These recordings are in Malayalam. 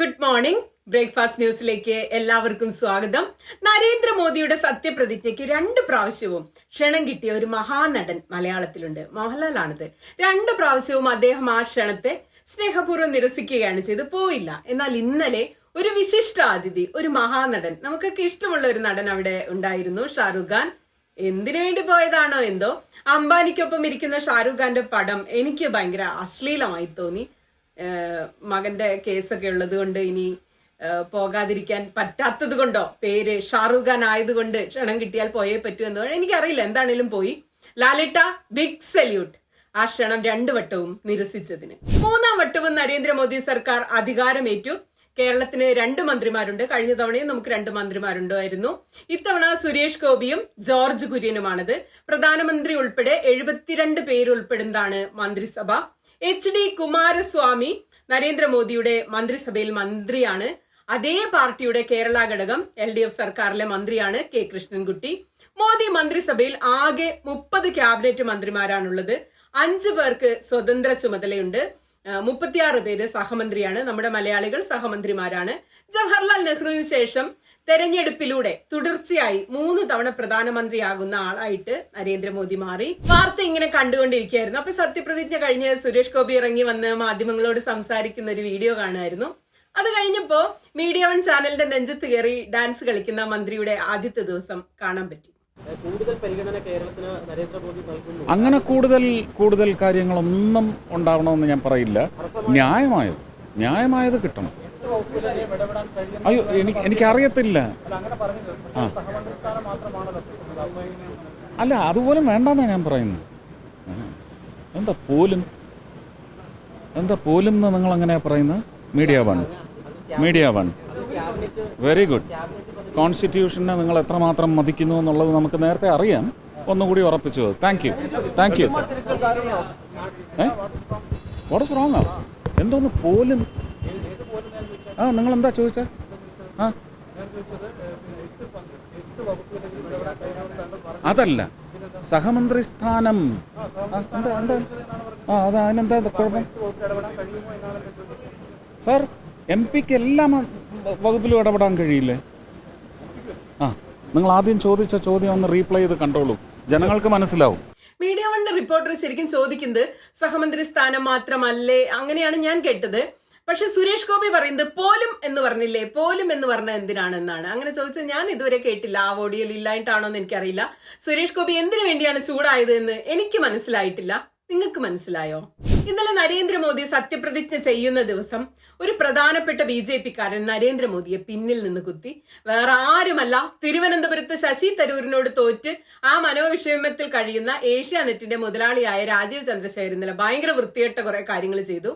ഗുഡ് മോർണിംഗ് ബ്രേക്ക്ഫാസ്റ്റ് ന്യൂസിലേക്ക് എല്ലാവർക്കും സ്വാഗതം. നരേന്ദ്രമോദിയുടെ സത്യപ്രതിജ്ഞയ്ക്ക് രണ്ട് പ്രാവശ്യവും ക്ഷണം കിട്ടിയ ഒരു മഹാനടൻ മലയാളത്തിലുണ്ട്. മോഹൻലാലാണിത്. രണ്ട് പ്രാവശ്യവും അദ്ദേഹം ആ ക്ഷണത്തെ സ്നേഹപൂർവം നിരസിക്കുകയാണ് ചെയ്ത് പോയില്ല. എന്നാൽ ഇന്നലെ ഒരു വിശിഷ്ട അതിഥി ഒരു മഹാനടൻ നമുക്കൊക്കെ ഇഷ്ടമുള്ള ഒരു നടൻ അവിടെ ഉണ്ടായിരുന്നു ഷാറുഖ് ഖാൻ. എന്തിനു വേണ്ടി പോയതാണോ എന്തോ? അംബാനിക്കൊപ്പം ഇരിക്കുന്ന ഷാറുഖ് ഖാന്റെ പടം എനിക്ക് ഭയങ്കര അശ്ലീലമായി തോന്നി. മകന്റെ കേസൊക്കെ ഉള്ളത് കൊണ്ട് ഇനി പോകാതിരിക്കാൻ പറ്റാത്തത് കൊണ്ടോ? പേര് ഷാറൂഖ് ഖാൻ ആയതുകൊണ്ട് ക്ഷണം കിട്ടിയാൽ പോയേ പറ്റൂ എന്ന് എനിക്കറിയില്ല എന്താണേലും പോയി. ലാലിട്ട ബിഗ് സല്യൂട്ട് ആ ക്ഷണം രണ്ടു വട്ടവും നിരസിച്ചതിന്. മൂന്നാം വട്ടവും നരേന്ദ്രമോദി സർക്കാർ അധികാരമേറ്റു. കേരളത്തിന് രണ്ട് മന്ത്രിമാരുണ്ട്. കഴിഞ്ഞ തവണയും നമുക്ക് രണ്ട് മന്ത്രിമാരുണ്ടായിരുന്നു. ഇത്തവണ സുരേഷ് ഗോപിയും ജോർജ് കുര്യനുമാണത്. പ്രധാനമന്ത്രി ഉൾപ്പെടെ എഴുപത്തിരണ്ട് പേരുൾപ്പെടുന്നതാണ് മന്ത്രിസഭ. എച്ച് ഡി കുമാരസ്വാമി നരേന്ദ്രമോദിയുടെ മന്ത്രിസഭയിൽ മന്ത്രിയാണ്. അതേ പാർട്ടിയുടെ കേരള ഘടകം എൽ ഡി എഫ് സർക്കാരിലെ മന്ത്രിയാണ് കെ കൃഷ്ണൻകുട്ടി. മോദി മന്ത്രിസഭയിൽ ആകെ മുപ്പത് ക്യാബിനറ്റ് മന്ത്രിമാരാണുള്ളത്. അഞ്ചു പേർക്ക് സ്വതന്ത്ര ചുമതലയുണ്ട്. മുപ്പത്തിയാറ് പേര് സഹമന്ത്രിയാണ്. നമ്മുടെ മലയാളികൾ സഹമന്ത്രിമാരാണ്. ജവഹർലാൽ നെഹ്റുവിന് ശേഷം തെരഞ്ഞെടുപ്പിലൂടെ തുടർച്ചയായി മൂന്ന് തവണ പ്രധാനമന്ത്രിയാകുന്ന ആളായിട്ട് നരേന്ദ്രമോദി മാറി. വാർത്ത ഇങ്ങനെ കണ്ടുകൊണ്ടിരിക്കുകയായിരുന്നു. അപ്പൊ സത്യപ്രതിജ്ഞ കഴിഞ്ഞ് സുരേഷ് ഗോപി ഇറങ്ങി വന്ന് മാധ്യമങ്ങളോട് സംസാരിക്കുന്ന ഒരു വീഡിയോ കാണുമായിരുന്നു. അത് കഴിഞ്ഞപ്പോ മീഡിയ വൺ ചാനലിന്റെ നെഞ്ചത്ത് കയറി ഡാൻസ് കളിക്കുന്ന മന്ത്രിയുടെ ആദ്യത്തെ ദിവസം കാണാൻ പറ്റി. കൂടുതൽ പരിഗണന കേരളത്തിന് നരേന്ദ്രമോദി നൽകുന്നു. അങ്ങനെ കൂടുതൽ കൂടുതൽ കാര്യങ്ങളൊന്നും ഉണ്ടാവണമെന്ന് ഞാൻ പറയില്ല. ന്യായമായത് ന്യായമായത് കിട്ടണം. അയ്യോ എനിക്ക് എനിക്കറിയത്തില്ല. അല്ല, അങ്ങനെ അതുപോലും വേണ്ടെന്നാണ് ഞാൻ പറയുന്നത്. എന്താ പോലും എന്താ പോലും എന്ന് നിങ്ങൾ അങ്ങനെയാ പറയുന്നത്? Media One. Media One. Very good. കോൺസ്റ്റിറ്റ്യൂഷനെ നിങ്ങൾ എത്രമാത്രം മതിക്കുന്നു എന്നുള്ളത് നമുക്ക് നേരത്തെ അറിയാം. ഒന്നുകൂടി ഉറപ്പിച്ചു താങ്ക് യു താങ്ക് യു ഏ? വാട്ട് ഇസ് റോങ് ആ എന്തോന്ന് പോലും ആ നിങ്ങൾ എന്താ ചോദിച്ചത് ആ. അതല്ല സഹമന്ത്രി സ്ഥാനം ആ, അതാ അതിനെന്താ കുഴപ്പം? സാർ എം പിക്ക് എല്ലാം വകുപ്പിലും ഇടപെടാൻ കഴിയില്ലേ? ആ നിങ്ങൾ ആദ്യം ചോദിച്ച ചോദ്യം ഒന്ന് റീപ്ലൈ ചെയ്ത് കണ്ടോളൂ. ജനങ്ങൾക്ക് മനസ്സിലാവും. മീഡിയ വണ്ണിന്റെ റിപ്പോർട്ടർ ശരിക്കും ചോദിക്കുന്നത് സഹമന്ത്രി സ്ഥാനം മാത്രമല്ലേ അങ്ങനെയാണ് ഞാൻ കേട്ടത്. പക്ഷെ സുരേഷ് ഗോപി പറയുന്നത് പോലും എന്ന് പറഞ്ഞില്ലേ? പോലും എന്ന് പറഞ്ഞ എന്തിനാണെന്നാണ്? അങ്ങനെ ചോദിച്ചത് ഞാൻ ഇതുവരെ കേട്ടില്ല. ആ ഓഡിയോയിൽ ഇല്ലായിട്ടാണോ എന്ന് എനിക്കറിയില്ല. സുരേഷ് ഗോപി എന്തിനു വേണ്ടിയാണ് ചൂടായത് എന്ന് എനിക്ക് മനസ്സിലായിട്ടില്ല. നിങ്ങൾക്ക് മനസ്സിലായോ? ഇന്നലെ നരേന്ദ്രമോദി സത്യപ്രതിജ്ഞ ചെയ്യുന്ന ദിവസം ഒരു പ്രധാനപ്പെട്ട ബി ജെ പിക്കാരൻ നരേന്ദ്രമോദിയെ പിന്നിൽ നിന്ന് കുത്തി. വേറെ ആരുമല്ല തിരുവനന്തപുരത്ത് ശശി തരൂരിനോട് തോറ്റ് ആ മനോവിഷമത്തിൽ കഴിയുന്ന ഏഷ്യാനെറ്റിന്റെ മുതലാളിയായ രാജീവ് ചന്ദ്രശേഖരൻ ഇന്നലെ ഭയങ്കര വൃത്തികെട്ട കുറെ കാര്യങ്ങൾ ചെയ്തു.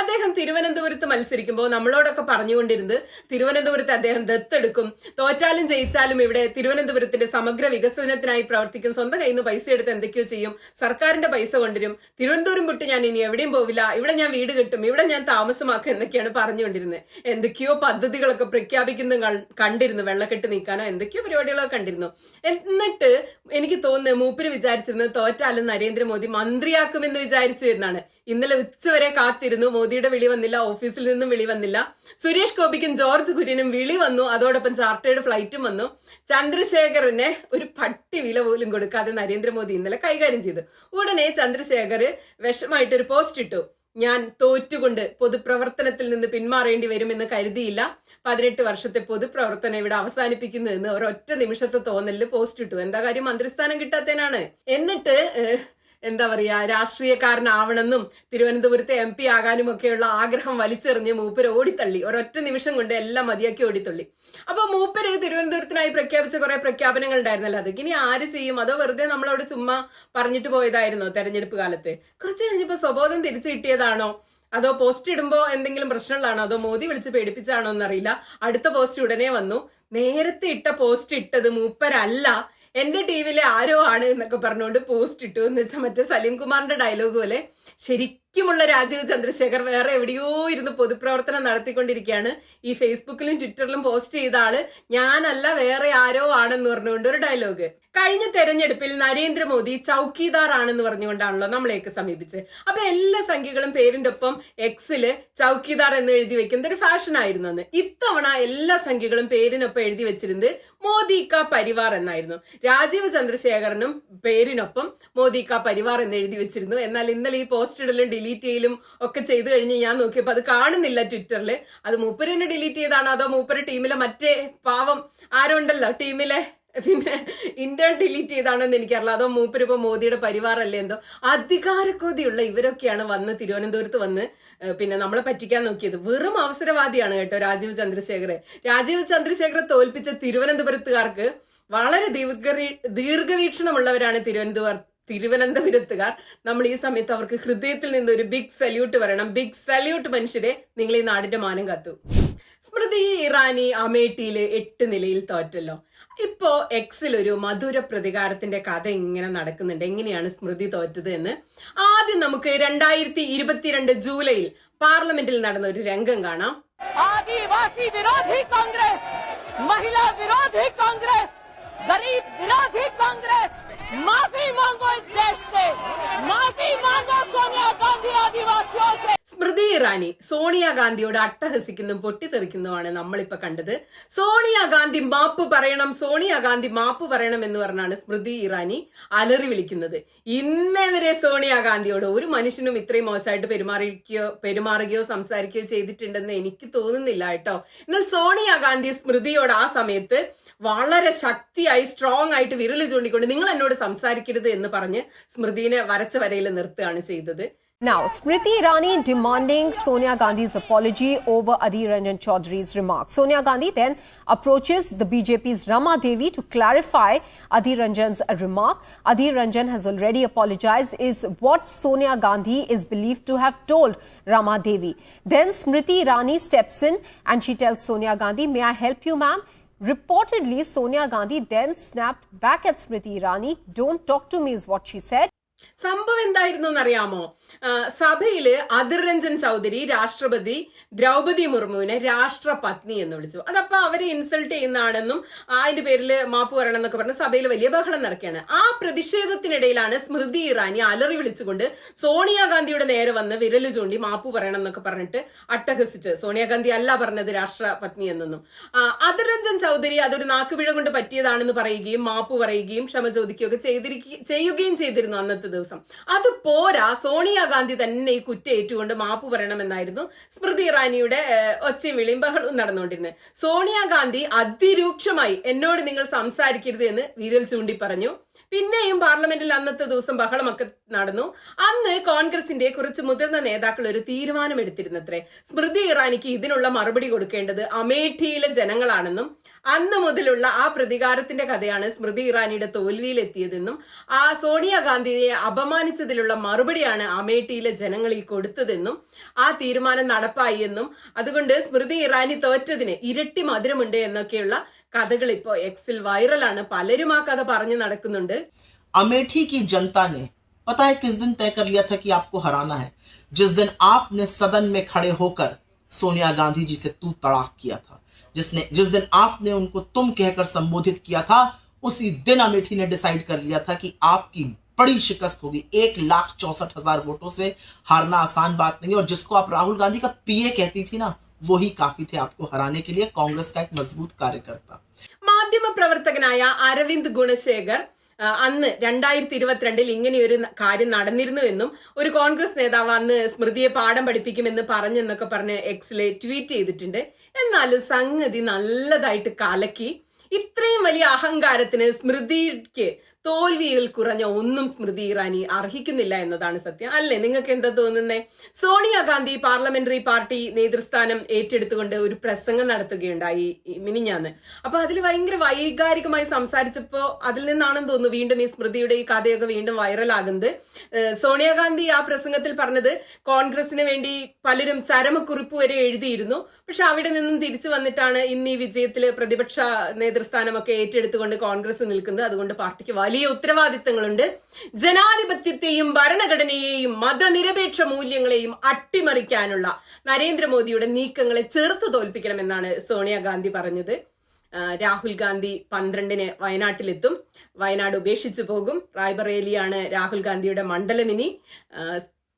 അദ്ദേഹം തിരുവനന്തപുരത്ത് മത്സരിക്കുമ്പോൾ നമ്മളോടൊക്കെ പറഞ്ഞുകൊണ്ടിരുന്നത് തിരുവനന്തപുരത്ത് അദ്ദേഹം ദത്തെടുക്കും തോറ്റാലും ജയിച്ചാലും ഇവിടെ തിരുവനന്തപുരത്തിന്റെ സമഗ്ര വികസനത്തിനായി പ്രവർത്തിക്കും സ്വന്തം കയ്യിൽ നിന്ന് പൈസ എടുത്ത് എന്തൊക്കെയോ ചെയ്യും സർക്കാരിന്റെ പൈസ കൊണ്ടുവരും. തിരുവനന്തപുരം വിട്ട് ഞാൻ ഇനി എവിടെയും പോവില്ല. ഇവിടെ ഞാൻ വീട് കിട്ടും. ഇവിടെ ഞാൻ താമസമാക്കും എന്നൊക്കെയാണ് പറഞ്ഞുകൊണ്ടിരുന്നത്. എന്തൊക്കെയോ പദ്ധതികളൊക്കെ പ്രഖ്യാപിക്കുന്ന കണ്ടിരുന്നു. വെള്ളക്കെട്ട് നീക്കാനോ എന്തൊക്കെയോ പരിപാടികളൊക്കെ കണ്ടിരുന്നു. എന്നിട്ട് എനിക്ക് തോന്നുന്നത് മൂപ്പര് വിചാരിച്ചിരുന്നത് തോറ്റാലും നരേന്ദ്രമോദി മന്ത്രിയാക്കുമെന്ന് വിചാരിച്ചു എന്നാണ് ഇന്നലെ ഉച്ചവരെ കാത്തിരുന്നു. മോദിയുടെ വിളി വന്നില്ല ഓഫീസിൽ നിന്നും വിളി വന്നില്ല. സുരേഷ് ഗോപിക്കും ജോർജ് കുര്യനും വിളി വന്നു. അതോടൊപ്പം ചാർട്ടേഡ് ഫ്ലൈറ്റും വന്നു. ചന്ദ്രശേഖറിനെ ഒരു പട്ടി വില പോലും കൊടുക്കാതെ നരേന്ദ്രമോദി ഇന്നലെ കൈകാര്യം ചെയ്തു. ഉടനെ ചന്ദ്രശേഖർ വിഷമായിട്ട് ഒരു പോസ്റ്റ് ഇട്ടു. ഞാൻ തോറ്റുകൊണ്ട് പൊതുപ്രവർത്തനത്തിൽ നിന്ന് പിന്മാറേണ്ടി വരുമെന്ന് കരുതിയില്ല. പതിനെട്ട് വർഷത്തെ പൊതുപ്രവർത്തനം ഇവിടെ അവസാനിപ്പിക്കുന്നു എന്ന് ഒരൊറ്റ നിമിഷത്തെ തോന്നലിൽ പോസ്റ്റ് ഇട്ടു. എന്താ കാര്യം? മന്ത്രിസ്ഥാനം കിട്ടാത്തതിനാണ്. എന്നിട്ട് എന്താ പറയാ രാഷ്ട്രീയക്കാരനാവണമെന്നും തിരുവനന്തപുരത്തെ എം പി ആകാനും ഒക്കെയുള്ള ആഗ്രഹം വലിച്ചെറിഞ്ഞ് മൂപ്പര് ഓടിത്തള്ളി. ഒരൊറ്റ നിമിഷം കൊണ്ട് എല്ലാം മതിയാക്കി ഓടിത്തള്ളി. അപ്പൊ മൂപ്പര് തിരുവനന്തപുരത്തിനായി പ്രഖ്യാപിച്ച കുറെ പ്രഖ്യാപനങ്ങൾ ഉണ്ടായിരുന്നല്ലോ അത് ഇനി ആര് ചെയ്യും? അതോ വെറുതെ നമ്മളവിടെ ചുമ്മാ പറഞ്ഞിട്ട് പോയതായിരുന്നോ തെരഞ്ഞെടുപ്പ് കാലത്ത്? കുറച്ച് കഴിഞ്ഞപ്പോ സ്വബോധം തിരിച്ചു കിട്ടിയതാണോ? അതോ പോസ്റ്റ് ഇടുമ്പോ എന്തെങ്കിലും പ്രശ്നങ്ങളാണോ? അതോ മോദി വിളിച്ച് പേടിപ്പിച്ചാണോ എന്നറിയില്ല. അടുത്ത പോസ്റ്റ് ഉടനെ വന്നു. നേരത്തെ ഇട്ട പോസ്റ്റ് ഇട്ടത് മൂപ്പരല്ല. എന്റെ ടീമിലെ ആരോ ആണ് എന്നൊക്കെ പറഞ്ഞുകൊണ്ട് പോസ്റ്റ് ഇട്ടു. എന്ന് വെച്ചാൽ മറ്റേ സലീം കുമാറിന്റെ ഡയലോഗ് പോലെ. ശരിക്കും ശരിക്കുമുള്ള രാജീവ് ചന്ദ്രശേഖർ വേറെ എവിടെയോ ഇരുന്ന് പൊതുപ്രവർത്തനം നടത്തിക്കൊണ്ടിരിക്കുകയാണ്. ഈ ഫേസ്ബുക്കിലും ട്വിറ്ററിലും പോസ്റ്റ് ചെയ്ത ആൾ ഞാനല്ല വേറെ ആരോ ആണെന്ന് പറഞ്ഞുകൊണ്ട് ഒരു ഡയലോഗ്. കഴിഞ്ഞ തെരഞ്ഞെടുപ്പിൽ നരേന്ദ്രമോദി ചൌക്കിദാർ ആണെന്ന് പറഞ്ഞുകൊണ്ടാണല്ലോ നമ്മളെയൊക്കെ സമീപിച്ചത്. അപ്പൊ എല്ലാ സംഖ്യകളും പേരിന്റെ ഒപ്പം എക്സിൽ ചൌക്കിദാർ എന്ന് എഴുതി വെക്കുന്നത് ഒരു ഫാഷൻ ആയിരുന്നു അന്ന്. ഇത്തവണ എല്ലാ സംഖ്യകളും പേരിനൊപ്പം എഴുതി വെച്ചിരുന്നത് മോദി കാ പരിവാർ എന്നായിരുന്നു. രാജീവ് ചന്ദ്രശേഖരനും പേരിനൊപ്പം മോദി കാ പരിവാർ എന്ന് എഴുതി വെച്ചിരുന്നു. എന്നാൽ ഇന്നലെ ഈ പോസ്റ്റ് ഇടലും ഡിലീറ്റ് ചെയ്യലും ഒക്കെ ചെയ്തു കഴിഞ്ഞ് ഞാൻ നോക്കിയപ്പോൾ അത് കാണുന്നില്ല ട്വിറ്ററിൽ അത് മൂപ്പര് ഡിലീറ്റ് ചെയ്താണ് അതോ മൂപ്പര് ടീമിലെ മറ്റേ പാവം ആരോ ഉണ്ടല്ലോ ടീമിലെ പിന്നെ ഇന്റേൺ ഡിലീറ്റ് ചെയ്താണെന്ന് എനിക്കറിയില്ല. അതോ മൂപ്പര് ഇപ്പൊ മോദിയുടെ പരിവാറല്ലേ എന്തോ? അധികാരക്കൊതിയുള്ള ഇവരൊക്കെയാണ് വന്ന് തിരുവനന്തപുരത്ത് വന്ന് പിന്നെ നമ്മളെ പറ്റിക്കാൻ നോക്കിയത്. വെറും അവസരവാദിയാണ് കേട്ടോ രാജീവ് ചന്ദ്രശേഖരെ. രാജീവ് ചന്ദ്രശേഖരെ തോൽപ്പിച്ച തിരുവനന്തപുരത്തുകാർക്ക് വളരെ ദീർഘ ദീർഘവീക്ഷണമുള്ളവരാണ് തിരുവനന്തപുരം തിരുവനന്തപുരത്തുകാർ നമ്മൾ ഈ സമയത്ത് അവർക്ക് ഹൃദയത്തിൽ നിന്ന് ഒരു ബിഗ് സല്യൂട്ട് വരണം ബിഗ് സല്യൂട്ട് മനുഷ്യരെ നിങ്ങൾ ഈ നാടിന്റെ മാനം കാത്തു. സ്മൃതി ഇറാനി അമേഠിയിൽ എട്ട് നിലയിൽ തോറ്റല്ലോ. ഇപ്പോ എക്സിൽ ഒരു മധുര പ്രതികാരത്തിന്റെ കഥ ഇങ്ങനെ നടക്കുന്നുണ്ട്. എങ്ങനെയാണ് സ്മൃതി തോറ്റത് എന്ന്? ആദ്യം നമുക്ക് രണ്ടായിരത്തി ഇരുപത്തിരണ്ട് ജൂലൈയിൽ പാർലമെന്റിൽ നടന്ന ഒരു രംഗം കാണാം. ആദിവാസി വിരോധി കോൺഗ്രസ് മഹിളാ വിരോധി കോൺഗ്രസ് ഗരീബ് വിരോധി കോൺഗ്രസ്. માફી માંગો દેશ સે માફી માંગો સોનિયા ગાંધી આદિવાસીઓ સે സ്മൃതി ഇറാനി സോണിയാഗാന്ധിയോട് അട്ടഹസിക്കുന്നതും പൊട്ടിത്തെറിക്കുന്നതുമാണ് നമ്മളിപ്പോ കണ്ടത്. സോണിയാഗാന്ധി മാപ്പ് പറയണം സോണിയാഗാന്ധി മാപ്പ് പറയണം എന്ന് പറഞ്ഞാണ് സ്മൃതി ഇറാനി അലറി വിളിക്കുന്നത്. ഇന്നേ സോണിയാഗാന്ധിയോട് ഒരു മനുഷ്യനും ഇത്രയും മോശമായിട്ട് പെരുമാറിക്കുകയോ പെരുമാറുകയോ സംസാരിക്കുകയോ ചെയ്തിട്ടുണ്ടെന്ന് എനിക്ക് തോന്നുന്നില്ല കേട്ടോ. എന്നാൽ സോണിയാഗാന്ധി സ്മൃതിയോട് ആ സമയത്ത് വളരെ ശക്തിയായി സ്ട്രോങ് ആയിട്ട് വിരൽ ചൂണ്ടിക്കൊണ്ട് നിങ്ങൾ എന്നോട് സംസാരിക്കരുത് എന്ന് പറഞ്ഞ് സ്മൃതിനെ വരച്ച വരയിൽ നിർത്തുകയാണ് ചെയ്തത്. Now, Smriti Irani demanding Sonia Gandhi's apology over Adhir Ranjan Chaudhary's remarks. Sonia Gandhi then approaches the BJP's Rama Devi to clarify Adhir Ranjan's remark. Adhir Ranjan has already apologized, is what Sonia Gandhi is believed to have told Rama Devi. Then Smriti Irani steps in and she tells Sonia Gandhi, May I help you, ma'am? Reportedly, Sonia Gandhi then snapped back at Smriti Irani, Don't talk to me, is what she said. സംഭവം എന്തായിരുന്നു എന്നറിയാമോ സഭയിൽ അതിർ രഞ്ജൻ ചൗധരി രാഷ്ട്രപതി ദ്രൗപതി മുർമുവിനെ രാഷ്ട്രപത്നി എന്ന് വിളിച്ചു. അതപ്പോ അവരെ ഇൻസൾട്ട് ചെയ്യുന്നതാണെന്നും അതിന്റെ പേരിൽ മാപ്പ് പറയണം എന്നൊക്കെ പറഞ്ഞ് സഭയിൽ വലിയ ബഹളം നടക്കുകയാണ്. ആ പ്രതിഷേധത്തിനിടയിലാണ് സ്മൃതി ഇറാനി അലറി വിളിച്ചുകൊണ്ട് സോണിയാഗാന്ധിയുടെ നേരെ വന്ന് വിരൽ ചൂണ്ടി മാപ്പ് പറയണം എന്നൊക്കെ പറഞ്ഞിട്ട് അട്ടഹസിച്ച് സോണിയാഗാന്ധി അല്ല പറഞ്ഞത് രാഷ്ട്രപത്നി എന്നൊന്നും. അതിർ രഞ്ജൻ ചൗധരി അതൊരു നാക്കുപിഴ കൊണ്ട് പറ്റിയതാണെന്ന് പറയുകയും മാപ്പ് പറയുകയും ക്ഷമ ചോദിക്കുകയൊക്കെ ചെയ്തിരിക്കുകയും ചെയ്തിരുന്നു അന്നത്തെ ദിവസം. അത് പോരാ സോണിയാഗാന്ധി തന്നെ ഈ കുറ്റം ഏറ്റുകൊണ്ട് മാപ്പ് പറയണമെന്നായിരുന്നു സ്മൃതി ഇറാനിയുടെ ഒച്ചയും ബഹളവും നടന്നുകൊണ്ടിരുന്നത്. സോണിയാഗാന്ധി അതിരൂക്ഷമായി എന്നോട് നിങ്ങൾ സംസാരിക്കരുത് എന്ന് വിരൽ ചൂണ്ടി പറഞ്ഞു പിന്നെയും പാർലമെന്റിൽ അന്നത്തെ ദിവസം ബഹളമൊക്കെ നടന്നു. അന്ന് കോൺഗ്രസിന്റെ കുറച്ച് മുതിർന്ന നേതാക്കൾ ഒരു തീരുമാനമെടുത്തിരുന്നത്രേ. സ്മൃതി ഇറാനിക്ക് ഇതിനുള്ള മറുപടി കൊടുക്കേണ്ടത് അമേഠിയിലെ ജനങ്ങളാണെന്നും അന്ന് മുതലുള്ള ആ പ്രതികാരത്തിന്റെ കഥയാണ് സ്മൃതി ഇറാനിയുടെ തോൽവിയിലെത്തിയതെന്നും ആ സോണിയാഗാന്ധിയെ അപമാനിച്ചതിലുള്ള മറുപടിയാണ് അമേഠിയിലെ ജനങ്ങൾ ഈ കൊടുത്തതെന്നും ആ തീരുമാനം നടപ്പായി എന്നും അതുകൊണ്ട് സ്മൃതി ഇറാനി തോറ്റതിന് ഇരട്ടി മധുരമുണ്ട് എന്നൊക്കെയുള്ള കഥകൾ ഇപ്പോ എക്സിൽ വൈറലാണ് പലരും ആ കഥ പറഞ്ഞു നടക്കുന്നുണ്ട് अमेठी की जनता ने पता है किस दिन तय कर लिया था कि आपको हराना है जिस दिन आपने सदन में खड़े होकर सोनिया गांधी जी से तू तड़ाक किया था जिसने जिस दिन आपने उनको तुम कहकर संबोधित किया था उसी दिन अमेठी ने डिसाइड कर लिया था कि आपकी बड़ी शिकस्त होगी एक लाख चौसठ हजार वोटों से हारना आसान बात नहीं है और जिसको आप राहुल गांधी का पीए कहती थी ना वही काफी थे आपको हराने के लिए कांग्रेस का एक मजबूत कार्यकर्ता മാധ്യമ പ്രവർത്തകനായ അരവിന്ദ് ഗുണശേഖർ ആ, അന്ന് രണ്ടായിരത്തി ഇരുപത്തിരണ്ടിൽ ഇങ്ങനെയൊരു കാര്യം നടന്നിരുന്നുവെന്നും ഒരു കോൺഗ്രസ് നേതാവ് അന്ന് സ്മൃതിയെ പാഠം പഠിപ്പിക്കുമെന്ന് പറഞ്ഞെന്നൊക്കെ പറഞ്ഞ് എക്സിലെ ട്വീറ്റ് ചെയ്തിട്ടുണ്ട്. എന്നാലും സംഗതി നല്ലതായിട്ട് കലക്കി ഇത്രയും വലിയ അഹങ്കാരത്തിന് സ്മൃതിക്ക് തോൽവിയിൽ കുറഞ്ഞ ഒന്നും സ്മൃതി ഇറാനി അർഹിക്കുന്നില്ല എന്നതാണ് സത്യം. അല്ലേ? നിങ്ങൾക്ക് എന്താ തോന്നുന്നേ? സോണിയാഗാന്ധി പാർലമെന്ററി പാർട്ടി നേതൃസ്ഥാനം ഏറ്റെടുത്തുകൊണ്ട് ഒരു പ്രസംഗം നടത്തുകയുണ്ടായി മിനിഞ്ഞാന്ന്. അപ്പൊ അതിൽ ഭയങ്കര വൈകാരികമായി സംസാരിച്ചപ്പോ അതിൽ നിന്നാണെന്ന് തോന്നുന്നു വീണ്ടും ഈ സ്മൃതിയുടെ ഈ കഥയൊക്കെ വീണ്ടും വൈറലാകുന്നത്. സോണിയാഗാന്ധി ആ പ്രസംഗത്തിൽ പറഞ്ഞത് കോൺഗ്രസിന് വേണ്ടി പലരും ചരമക്കുറിപ്പ് വരെ എഴുതിയിരുന്നു. പക്ഷെ അവിടെ നിന്നും തിരിച്ചു വന്നിട്ടാണ് ഇന്ന് ഈ വിജയത്തിൽ പ്രതിപക്ഷ നേതൃസ്ഥാനമൊക്കെ ഏറ്റെടുത്തുകൊണ്ട് കോൺഗ്രസ് നിൽക്കുന്നത്. അതുകൊണ്ട് പാർട്ടിക്ക് വലിയ വലിയ ഉത്തരവാദിത്തങ്ങളുണ്ട്. ജനാധിപത്യത്തെയും ഭരണഘടനയെയും മതനിരപേക്ഷ മൂല്യങ്ങളെയും അട്ടിമറിക്കാനുള്ള നരേന്ദ്രമോദിയുടെ നീക്കങ്ങളെ ചെറുത്തു തോൽപ്പിക്കണമെന്നാണ് സോണിയാഗാന്ധി പറഞ്ഞത്. രാഹുൽ ഗാന്ധി പന്ത്രണ്ടിന് വയനാട്ടിലെത്തും. വയനാട് ഉപേക്ഷിച്ചു പോകും. റായ്ബറേലിയാണ് രാഹുൽ ഗാന്ധിയുടെ മണ്ഡലമിനി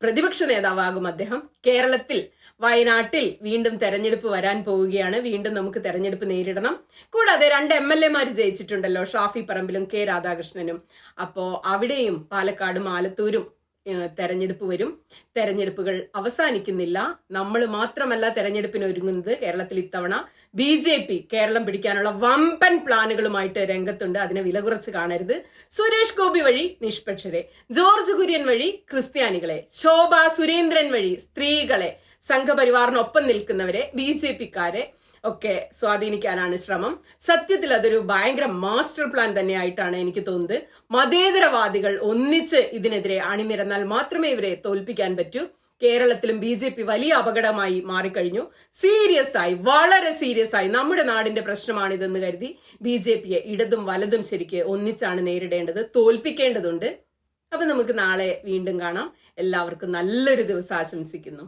പ്രതിപക്ഷ നേതാവാകും അദ്ദേഹം. കേരളത്തിൽ വയനാട്ടിൽ വീണ്ടും തെരഞ്ഞെടുപ്പ് വരാൻ പോവുകയാണ്. വീണ്ടും നമുക്ക് തെരഞ്ഞെടുപ്പ് നേരിടണം. കൂടാതെ രണ്ട് എം എൽ എമാർ ജയിച്ചിട്ടുണ്ടല്ലോ ഷാഫി പറമ്പിലും കെ രാധാകൃഷ്ണനും. അപ്പോ അവിടെയും പാലക്കാടും ആലത്തൂരും തെരഞ്ഞെടുപ്പ് വരും. തെരഞ്ഞെടുപ്പുകൾ അവസാനിക്കുന്നില്ല. നമ്മൾ മാത്രമല്ല തെരഞ്ഞെടുപ്പിന് ഒരുങ്ങുന്നത് കേരളത്തിൽ ഇത്തവണ. ബി ജെ പി കേരളം പിടിക്കാനുള്ള വമ്പൻ പ്ലാനുകളുമായിട്ട് രംഗത്തുണ്ട്. അതിനെ വില കുറച്ച് കാണരുത്. സുരേഷ് ഗോപി വഴി നിഷ്പക്ഷരെ. ജോർജ് കുര്യൻ വഴി ക്രിസ്ത്യാനികളെ. ശോഭ സുരേന്ദ്രൻ വഴി സ്ത്രീകളെ. സംഘപരിവാറിനൊപ്പം നിൽക്കുന്നവരെ. ബി ജെ പിക്കാരെ. ഒക്കെ സ്വാധീനിക്കാനാണ് ശ്രമം. സത്യത്തിൽ അതൊരു ഭയങ്കര മാസ്റ്റർ പ്ലാൻ തന്നെയായിട്ടാണ് എനിക്ക് തോന്നുന്നത്. മതേതരവാദികൾ ഒന്നിച്ച് ഇതിനെതിരെ അണിനിരന്നാൽ മാത്രമേ ഇവരെ തോൽപ്പിക്കാൻ പറ്റൂ. കേരളത്തിലും ബി ജെ പി വലിയ അപകടമായി മാറിക്കഴിഞ്ഞു. സീരിയസ് ആയി വളരെ സീരിയസ് ആയി നമ്മുടെ നാടിന്റെ പ്രശ്നമാണിതെന്ന് കരുതി ബി ജെ പിയെ ഇടതും വലതും ശരിക്ക് ഒന്നിച്ചാണ് നേരിടേണ്ടത് തോൽപ്പിക്കേണ്ടതുണ്ട്. അപ്പൊ നമുക്ക് നാളെ വീണ്ടും കാണാം. എല്ലാവർക്കും നല്ലൊരു ദിവസം ആശംസിക്കുന്നു.